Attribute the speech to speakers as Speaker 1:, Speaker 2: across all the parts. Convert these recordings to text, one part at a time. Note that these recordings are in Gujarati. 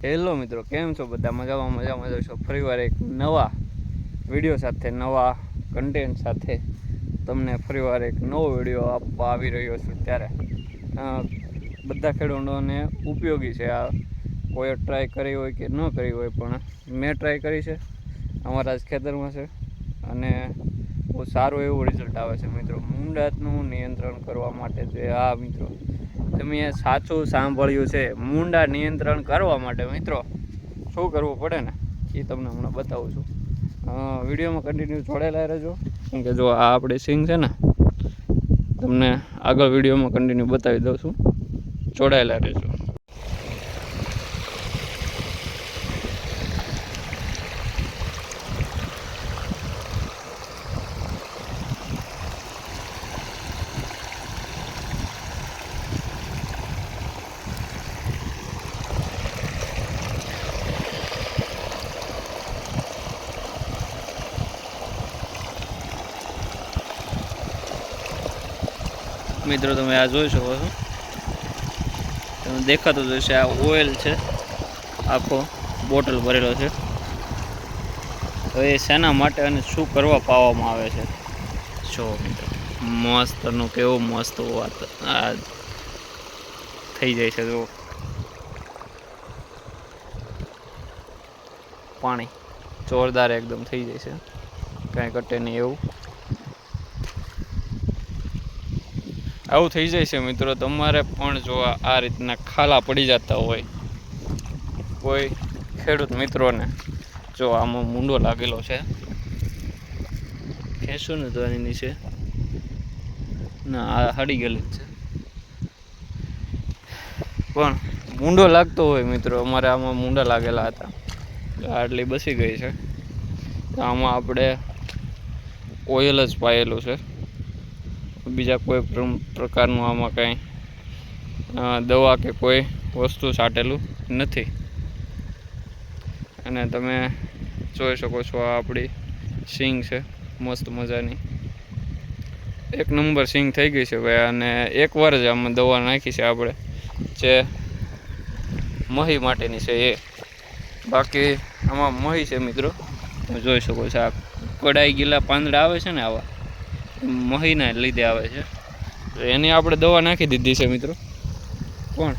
Speaker 1: હેલો મિત્રો, કેમ છો બધા? મજામાં મજામાં. છો ફરીવાર એક નવા વીડિયો સાથે, નવા કન્ટેન્ટ સાથે તમને ફરીવાર એક નવો વીડિયો આપવા આવી રહ્યો છું ત્યારે. બધા ખેડૂતોને ઉપયોગી છે આ. કોઈ ટ્રાય કરી હોય કે ન કરી હોય, પણ મેં ટ્રાય કરી છે. અમારા જ ખેતરમાં છે. અને બહુ સારું એવું રિઝલ્ટ આવે છે મિત્રો. મૂંડાતનું નિયંત્રણ કરવા માટે જે આ મિત્રો તમે સાચું સાંભળ્યું છે. મૂંડા નિયંત્રણ કરવા માટે મિત્રો, શું કરવું પડે ને, એ તમને હમણાં બતાવું છું. વિડીયોમાં કન્ટિન્યુ જોડેલા રહેજો. કેમ કે જો આ આપણી સિંગ છે ને, તમને આગળ વિડીયોમાં કન્ટિન્યુ બતાવી દઉં છું. જોડાયેલા રહેજો. મિત્રો, તમે આ જોઈ શકો છો. તમે દેખાતું જ આ ઓઇલ છે. આખો બોટલ ભરેલો છે. તો એ શેના માટે અને શું કરવા પાવામાં આવે છે? જો મિત્રો, મસ્તનું કેવું મસ્ત વાત આ થઈ જાય છે જો પાણી જોરદાર એકદમ થઈ જાય છે. કાંઈ ઘટે નહીં એવું. આવું થઈ જાય છે મિત્રો. તમારે પણ જો આ રીતના ખાલા પડી જતા હોય કોઈ ખેડૂત મિત્રોને જો આમાં મૂંડો લાગેલો છે. ખેંચું ને તો એની નીચે. ના આ હડી ગયેલી જ છે. પણ મૂંડો લાગતો હોય મિત્રો. અમારે આમાં મૂંડા લાગેલા હતા. આટલી બસી ગઈ છે. તો આમાં આપણે ઓઇલ જ પાયેલું છે. બીજા કોઈ પ્ર- પ્રકારનું આમાં કાંઈ દવા કે કોઈ વસ્તુ છાંટેલું નથી. અને તમે જોઈ શકો છો આ આપણી સિંગ છે, મસ્ત મજાની. એક નંબર સિંગ થઈ ગઈ છે ભાઈ, અને એકવાર જ આમાં દવા નાખી છે આપણે. જે મહી માટેની છે એ. બાકી આમાં મહી છે મિત્રો. તમે જોઈ શકો છો આ કડાઈ ગીલા પાંદડા આવે છે ને આવા. મહીના લીધે આવે છે. તો એની આપણે દવા નાખી દીધી છે મિત્રો. પણ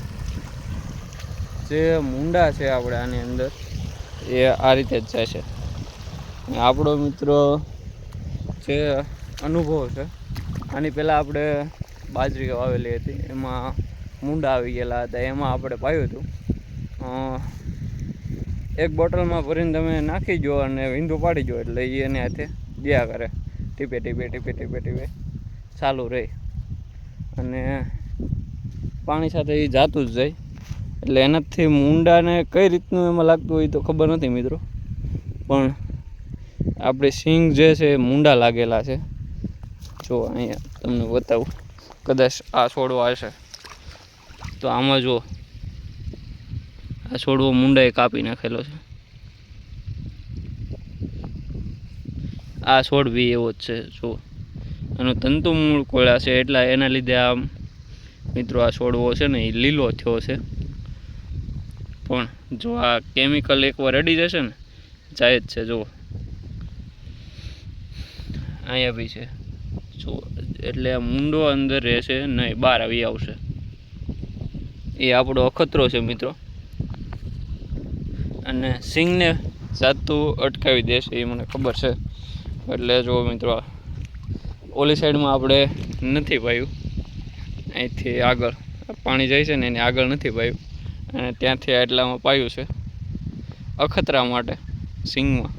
Speaker 1: જે મૂંડા છે આપણે આની અંદર. એ આ રીતે જ જાય છે. આપણો મિત્રો જે અનુભવ છે આની પહેલાં આપણે બાજરી વાવેલી હતી. એમાં મુંડા આવી ગયેલા હતા. એમાં આપણે પાયું હતું. એક બોટલમાં ભરીને તમે નાખી જો અને વિંદુ પાડી જો એટલે એ એને હાથે દયા કરે. ટીપે ટીપે ટીપે ટીપે ટીપે. ચાલુ રહે. અને પાણી સાથે એ જાતું જ જાય. એટલે એનાથી મૂંડાને કઈ રીતનું એમાં લાગતું હોય તો ખબર નથી મિત્રો. પણ આપણે સિંગ જે છે મૂંડા લાગેલા છે. જો અહીંયા તમને બતાવું. કદાચ આ છોડવા હશે તો આમાં જો આ છોડવો મૂંડાએ કાપી નાખેલો છે. આ છોડ બી એવો જ છે, જો. આનો તંતુ મૂળ કોળા છે એટલા એના લીધે આમ મિત્રો આ છોડવો છે ને એ લીલો થયો છે. પણ જો આ કેમિકલ એકવાર અડી જશે ને, જાય જ છે, જો. અહીંયા બી છે. જો, એટલે આ મૂંડો અંદર રહેશે નહીં, બહાર આવી આવશે. એ આપણો અખતરો છે મિત્રો. અને સિંગને જાતું અટકાવી દેશે એ મને ખબર છે. એટલે જો મિત્રો, ઓલી સાઈડમાં આપણે નથી પાયું અહીંથી આગળ પાણી જાય છે ને એની આગળ નથી પાયું અને ત્યાંથી આટલામાં પાયું છે અખતરા માટે સિંગમાં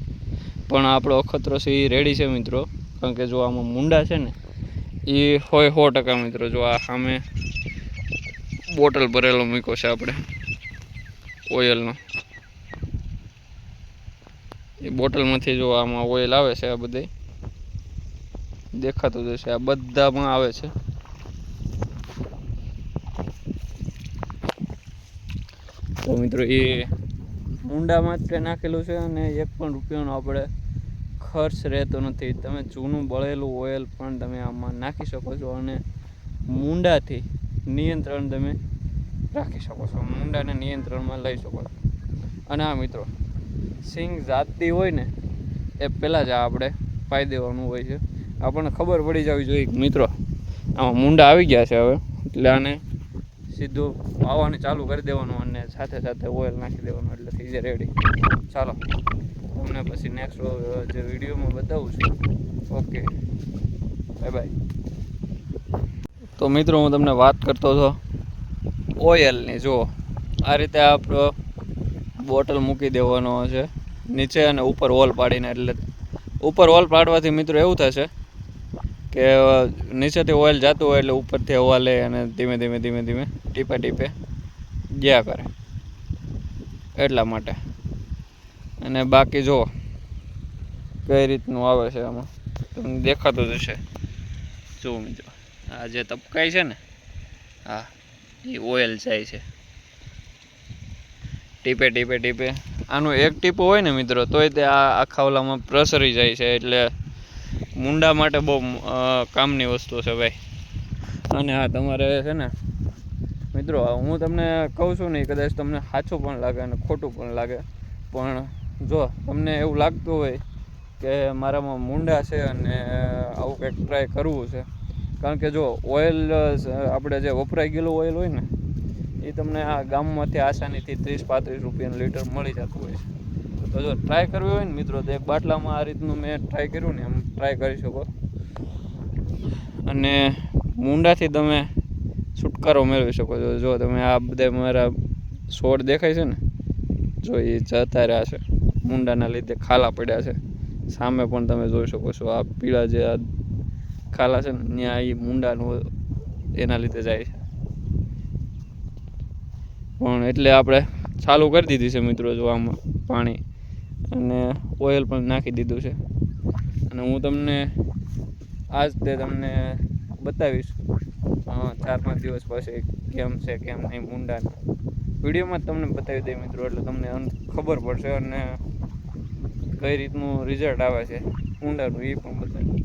Speaker 1: પણ આપણો અખતરો એ રેડી છે મિત્રો, કારણ કે જો આમાં મુંડા છે ને એ હોય સો ટકા મિત્રો, જો આ સામે બોટલ ભરેલો મૂક્યો છે આપણે ઓઇલનો એ બોટલમાંથી જો આમાં ઓઇલ આવે છે આ બધી, દેખાતું જશે આ બધામાં આવે છે. તો મિત્રો એ મુંડા માટે નાખેલું છે અને એક પણ રૂપિયાનો આપણે ખર્ચ રહેતો નથી. તમે જૂનું બળેલું ઓઇલ પણ તમે આમાં નાખી શકો છો અને મુંડાથી નિયંત્રણ તમે રાખી શકો છો. મુંડાને નિયંત્રણમાં લઈ શકો છો. અને આ મિત્રો સિંગ જાતતી હોય ને, એ પહેલાં જ આપણે પાઈ દેવાનું હોય છે. આપણને ખબર પડી જવી જોઈએ મિત્રો, આમાં મુંડા આવી ગયા છે હવે. એટલે આને સીધું પાવાનું ચાલુ કરી દેવાનું અને સાથે સાથે ઓઇલ નાખી દેવાનું એટલે થઈ જાય રેડી ચાલો, તમને પછી નેક્સ્ટ જે વિડીયોમાં બતાવું છું. ઓકે બાય બાય તો મિત્રો, હું તમને વાત કરતો હતો ઓઇલની જુઓ, આ રીતે આપણો બોટલ મૂકી દેવાનો છે. નીચે અને ઉપર હોલ પાડીને, એટલે ઉપર હોલ પાડવાથી મિત્રો એવું થશે કે નીચેથી ઓઇલ જતું હોય એટલે ઉપરથી હવા લે અને ધીમે ધીમે ધીમે ધીમે, ટીપે ટીપે ગયા કરે. એટલા માટે. અને બાકી જુઓ કઈ રીતનું આવે છે આમાં? તમને દેખાતું જ હશે. જુઓ મિત્રો, આ જે તપકાય છે ને, હા, એ ઓઇલ જાય છે. ટીપે ટીપે ટીપે. આનું એક ટીપું હોય ને મિત્રો, તોય તે આ આખા ઓલામાં પ્રસરી જાય છે, એટલે મુંડા માટે બહુ કામની વસ્તુ છે ભાઈ. અને હા તમારે છે ને, મિત્રો હું તમને કહું છું નહીં કદાચ તમને સાચું પણ લાગે અને ખોટું પણ લાગે. પણ જો, તમને એવું લાગતું હોય કે મારામાં મુંડા છે અને આવું કંઈક ટ્રાય કરવું છે. કારણ કે જો ઓઇલ આપણે જે વપરાઈ ગયેલું ઓઇલ હોય ને એ તમને આ ગામમાંથી આસાનીથી ત્રીસ પાંત્રીસ રૂપિયાનું લીટર મળી જતું હોય છે. તો જો ટ્રાય કરવી હોય ને મિત્રો, તો એક બાટલામાં આ રીતનું મેં ટ્રાય કર્યું ને, એમ ટ્રાય કરી શકો. અને મુંડાથી તમે છુટકારો મેળવી શકો છો. જો તમે આ બધા મારા છોડ દેખાય છે ને, જો એ જતા રહ્યા છે. મુંડાના લીધે ખાલા પડ્યા છે. સામે પણ તમે જોઈ શકો છો. આ પીળા જે આ ખાલા છે ને, ત્યાં એ મુંડાનું એના લીધે જાય છે. પણ એટલે આપણે ચાલુ કરી દીધી છે મિત્રો જો પાણી. અને ઓઇલ પણ નાખી દીધું છે. અને હું તમને આજ તે તમને બતાવીશ. ચાર પાંચ દિવસ પછી કેમ છે, કેમ નહીં મુંડાને વિડીયોમાં જ તમને બતાવી દઈએ મિત્રો, એટલે તમને ખબર પડશે અને કઈ રીતનું રિઝલ્ટ આવે છે. ઊંડાનું એ પણ બતાવી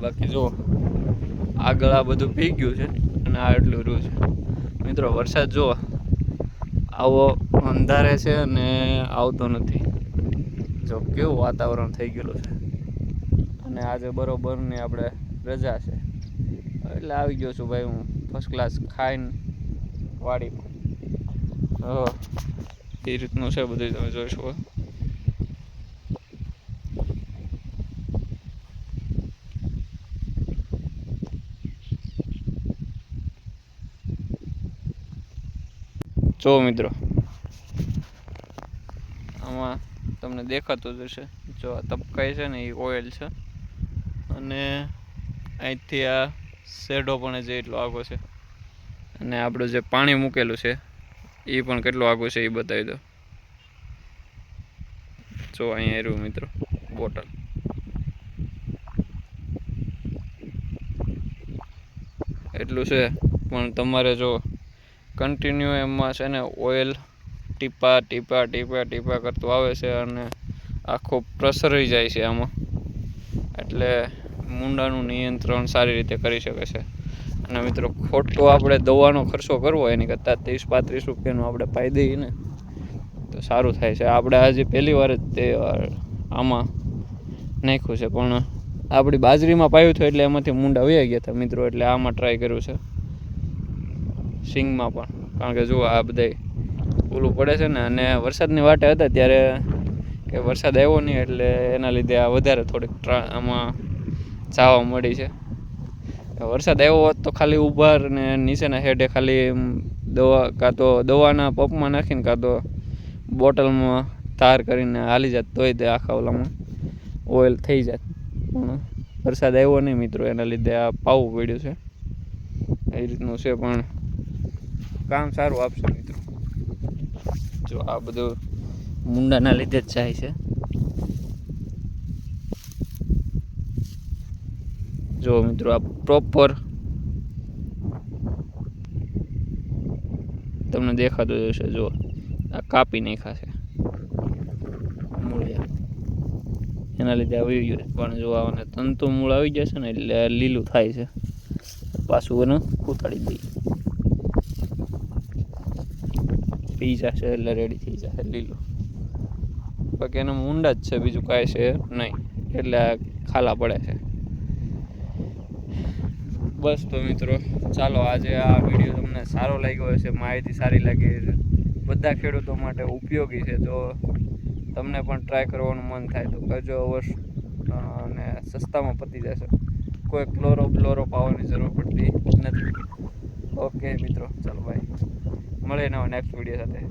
Speaker 1: બાકી જો આગળ આ બધું પી ગયું છે અને આ એટલું રહ્યું છે. મિત્રો, વરસાદ જો આવો અંધારે છે અને આવતો નથી. જો કેવું વાતાવરણ થઈ ગયેલું છે. અને આજે બરોબરની આપણે રજા છે. એટલે આવી ગયો છું ભાઈ હું ફર્સ્ટ ક્લાસ ખાઈને વાડીમાં. હો એ રીતનું છે બધું તમે જોઈ જો મિત્રો. આમાં તમને દેખાતું જ હશે. જો આ તપકાઈ છે ને, એ ઓઇલ છે. અને અહીંથી આ શેડો પણ જે એટલો આગો છે. અને આપણું જે પાણી મૂકેલું છે, એ પણ કેટલું આગો છે એ બતાવી દો. જો અહીંયા રહ્યું મિત્રો, બોટલ. એટલું છે, પણ તમારે જો કન્ટિન્યુ એમાં છે ને ઓઇલ ટીપા ટીપા ટીપા ટીપા કરતું આવે છે અને આખું પ્રસરી જાય છે આમાં. એટલે મુંડાનું નિયંત્રણ સારી રીતે કરી શકે છે. અને મિત્રો, ખોટો આપણે દવાનો ખર્ચો કરવો એની કરતાં ત્રીસ, પાંત્રીસ રૂપિયાનું આપણે પાઈ દઈએ ને, તો સારું થાય છે. આપણે આજે પહેલી વાર જ તે આમાં નાખ્યું છે. પણ આપણી બાજરીમાં પાયું હતું એટલે એમાંથી મૂંડા વયા ગયા હતા મિત્રો, એટલે આમાં ટ્રાય કર્યું છે. સિંગમાં પણ. કારણ કે જુઓ આ બધાય ઓલું પડે છે ને, અને વરસાદની વાટે હતા ત્યારે કે વરસાદ આવ્યો નહીં એટલે એના લીધે આ વધારે થોડીક આમાં જાવા મળી છે. વરસાદ આવ્યો હોત તો ખાલી ઉભાર ને નીચેના હેડે ખાલી દવા, કાં તો દવાના પંપમાં નાખીને, કાં તો બોટલમાં તાર કરીને હાલી જાત તોય તે આખા ઓલામાં ઓઇલ થઈ જાત. પણ વરસાદ આવ્યો નહીં મિત્રો, એના લીધે આ પાવું પડ્યું છે. એ રીતનું છે પણ કામ સારું આપશે મિત્રો. જો આ બધું મુંડાના લીધે જ જાય છે. જો મિત્રો આ પ્રોપર તમને દેખાતું જ હશે. જો આ કાપી નાખાશે મૂળિયા. એના લીધે આવી ગયું. પણ જો આને તંતુ મૂળ આવી જશે ને એટલે લીલું થાય છે. પાછું એને ઉતાડી દઈએ. પી જશે એટલે રેડી થઈ જશે, લીલો. બાકી એનું ઊંડા જ છે, બીજું કાંઈ છે નહીં. એટલે આ ખાલા પડે છે. બસ તો મિત્રો, ચાલો આજે આ વીડિયો તમને સારો લાગ્યો હશે, માહિતી સારી લાગી હશે. બધા ખેડૂતો માટે ઉપયોગી છે, તો તમને પણ ટ્રાય કરવાનું મન થાય તો કરજો અવશ્ય. અને સસ્તામાં પતી જશે. કોઈ ક્લોરો બ્લોરો પાવાની જરૂર પડતી નથી. ઓકે મિત્રો, ચાલો બાય મળે નવા નેક્સ્ટ વીડિયો સાથે.